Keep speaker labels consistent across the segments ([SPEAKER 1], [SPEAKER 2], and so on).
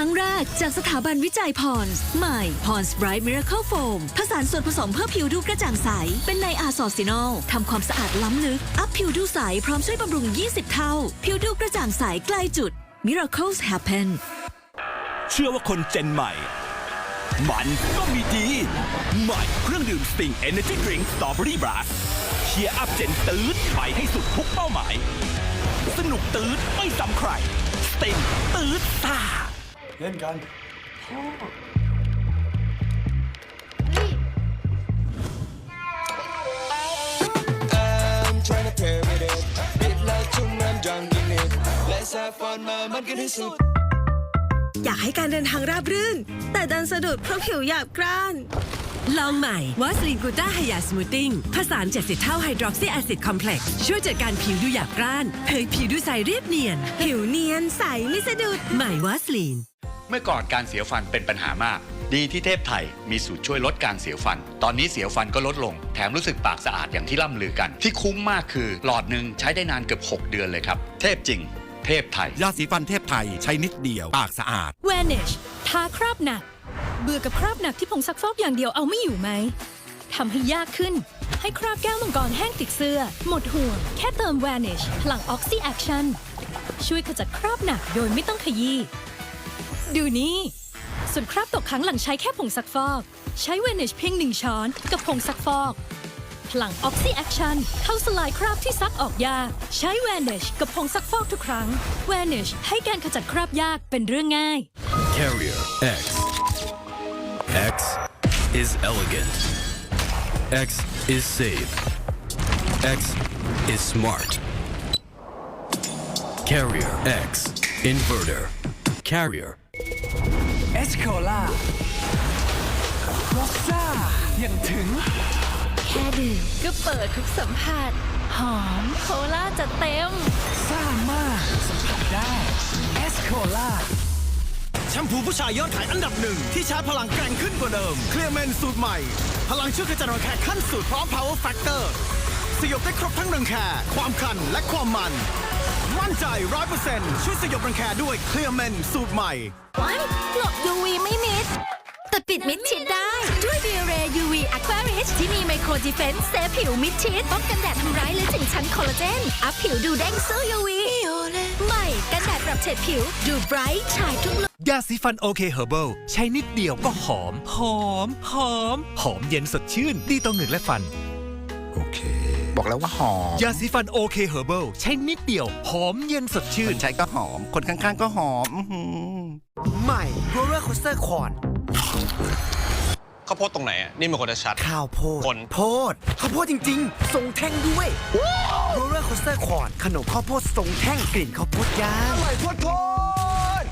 [SPEAKER 1] ครั้งแรกจากสถาบันวิจัยพรส์ใหม่พรส์ไบรท์มิราเคิลโฟมผสานส่วนผสมเพื่อผิวดูกระจ่างใส เป็นไนอาซอซินอลทำความสะอาดล้ำลึก อัพผิวดูใส พร้อมช่วยบำรุง 20 เท่า ผิวดูกระจ่างใสใกล้จุด Miracles happen
[SPEAKER 2] เชื่อว่าคนเจนใหม่ มันก็มีดี ใหม่เครื่องดื่มสติงเอเนจีดริงสตรอเบอรี่บลัสเชียร์อัพเจนตืดไปให้สุดทุกเป้าหมาย สนุกตืดไม่ซ้ำใครสติงตืดซ่า
[SPEAKER 3] เล่นกัน
[SPEAKER 4] I'm trying to pair with it. Bit like chung, I'm drunk in it. Let's have fun, man. มันก็ที่สุด
[SPEAKER 5] อยากให้การเดินทางราบรื่น แต่ดันสะดุดเพราะผิวหยาบกร้าน
[SPEAKER 6] ลองใหม่วาสลีนกูต้าไฮยาสมูทติ้งผสาน70 เท่าไฮดรอกซีแอซิดคอมเพล็กซ์ช่วยจัดการผิวดูหยาบกร้านเผยผิวดูใสเรียบเนียน
[SPEAKER 5] ผิวเนียนใสไม่สะดุด
[SPEAKER 6] ใหม่วาสลีน
[SPEAKER 7] เมื่อก่อนการเสียวฟันเป็นปัญหามาก ดีที่เทพไทยมีสูตรช่วยลดการเสียวฟัน ตอนนี้เสียวฟันก็ลดลง แถมรู้สึกปากสะอาดอย่างที่ล่ำลือกัน ที่คุ้มมากคือหลอดหนึ่งใช้ได้นานเกือบ 6 เดือนเลยครับ เทพจริง เทพไทย
[SPEAKER 8] ยาสีฟันเทพไทยใช้นิดเดียว ปากสะอาด
[SPEAKER 9] Vanish ทาคราบหนัก เบื่อกับคราบหนักที่ผงซักฟอกอย่างเดียวเอาไม่อยู่ไหมทำให้ยากขึ้น ให้คราบแก้วมังกรแห้งติดเสื้อ หมดห่วง แค่เติม Vanish พลัง Oxy Action ช่วยขจัดคราบหนักโดยไม่ต้องขยี้ ดูนี่ ส่วนคราบตกค้างหลังใช้แค่ผงซักฟอก ใช้ Vanish เพียงหนึ่งช้อนกับผงซักฟอกพลัง Oxy Action เข้าสลายคราบที่ซักออกยาก ใช้ Vanish กับผงซักฟอกทุกครั้ง Vanish ให้การขจัดคราบยากเป็นเรื่องง่าย
[SPEAKER 10] Carrier X. X is elegant. X is safe. X is smart. Carrier X. Inverter. Carrier.
[SPEAKER 3] เอสโคล่าล็อกซ่าอย่างถึง
[SPEAKER 9] แค่ดื่มก็เปิดทุกสัมผัส หอมโคลาจะเต็ม
[SPEAKER 3] ซ่ามากสัมผัสได้เอสโคล่า
[SPEAKER 11] แชมพูผู้ชายยอดขายอันดับหนึ่ง ที่ชาร์จพลังแกร่งขึ้นกว่าเดิม เคลียร์เมนสูตรใหม่ พลังช่วยกระจัดรังแคขั้นสุดพร้อม power factor สยบได้ครบทั้งรังแคความคันและความมัน มั่นใจร้อยเปอร์เซ็นต์ช่วยสยบรังแคด้วยเคลียร์เมนสูตรใหม่
[SPEAKER 9] หลบ UV ไม่มิด แต่ปิดมิดชิดได้ ด้วย b ีเร UV Aquarius ที่มีไมโครดีเฟนส์เซฟผิวมิดชิดป้องกันแดดทำร้ายลึกถึงชั้นคอลลาเจน อัพผิวดูเด้งสู้ UV ใหม่กันแดดปรับเฉดผิว ดูไบรท์ชายทุกลุก
[SPEAKER 8] ยาสีฟันโอเคเฮอร์เบิลใช้นิดเดียวก็หอม หอม หอม หอมเย็นสดชื่น ดีต่อเหงือกและฟัน
[SPEAKER 12] โอเค บอกแล้วว่าหอม
[SPEAKER 8] ยาสีฟันโอเคเฮอร์เบิลใช้นิดเดียว หอมเย็นสดชื่
[SPEAKER 12] คนนใช้ก็หอม คนข้างๆก็หอมอื้อหือ
[SPEAKER 11] ใหม่ roller coaster คอน
[SPEAKER 13] ข้าวโพดตรงไหนอะ นี่มันคนจะชัด
[SPEAKER 11] ข้าวโพด
[SPEAKER 13] คน
[SPEAKER 11] โพดข้าวโพดจริงๆทรงแท่งด้วย roller coaster คอนขนมข้าวโพดทรงแท่งกลิ่นข้าวโพดย่างอร่อยโพดโพด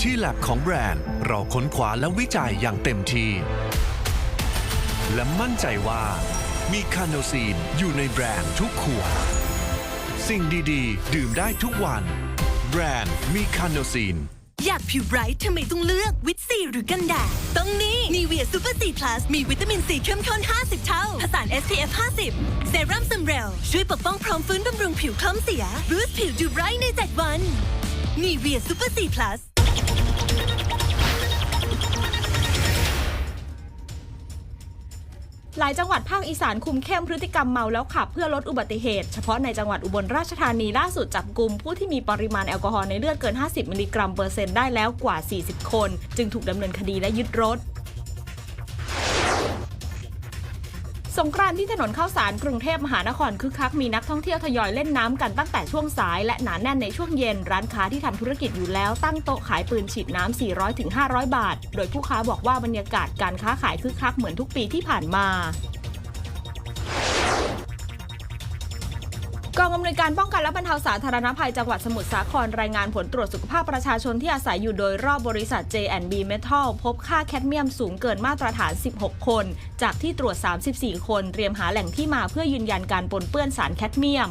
[SPEAKER 8] ที่แลบของแบรนด์ เราค้นคว้าและวิจัยอย่างเต็มที่ และมั่นใจว่า มีคาโนซีนอยู่ในแบรนด์ทุกขวด สิ่งดีๆ ดื่มได้ทุกวัน แบรนด์มีคาโนซีน
[SPEAKER 5] อยากผิวไบรท์ทำไมต้องเลือกวิตซีหรือกันแดดต้องนี่นีเวียซูเปอร์ซีพลัสมีวิตามินซีเข้มข้น 50 เท่า ผสาน SPF 50 เซรั่มซัมเรลช่วยปกป้องพร้อมฟื้นบำรุงผิวคล้ำเสียบูสต์ผิวดูไบรท์ใน 7 วันนีเวียซูเปอร์ซีพลัส
[SPEAKER 14] หลายจังหวัดภาคอีสานคุมเข้มพฤติกรรมเมาแล้วขับเพื่อลดอุบัติเหตุ เฉพาะในจังหวัดอุบลราชธานีล่าสุดจับกลุ่มผู้ที่มีปริมาณแอลกอฮอล์ในเลือดเกิน 50 มิลลิกรัมเปอร์เซ็นต์ได้แล้วกว่า 40 คน จึงถูกดำเนินคดีและยึดรถ สงกรานต์ที่ถนนข้าวสารกรุงเทพมหานครคึกคักมีนักท่องเที่ยวทยอยเล่นน้ำกันตั้งแต่ช่วงสาย และหนาแน่นในช่วงเย็นร้านค้าที่ทำธุรกิจอยู่แล้วตั้งโต๊ะขายปืนฉีดน้ำ400-500 บาท โดยผู้ค้าบอกว่าบรรยากาศการค้าขายคึกคักเหมือนทุกปีที่ผ่านมา กองอำนวยการป้องกันและบรรเทาสาธารณภัยจังหวัดสมุทรสาครรายงานผลตรวจสุขภาพประชาชนที่อาศัยอยู่โดยรอบบริษัท J&B Metal พบค่าแคดเมียมสูงเกินมาตรฐาน 16 คน จากที่ตรวจ 34 คน เตรียมหาแหล่งที่มาเพื่อยืนยันการปนเปื้อนสารแคดเมียม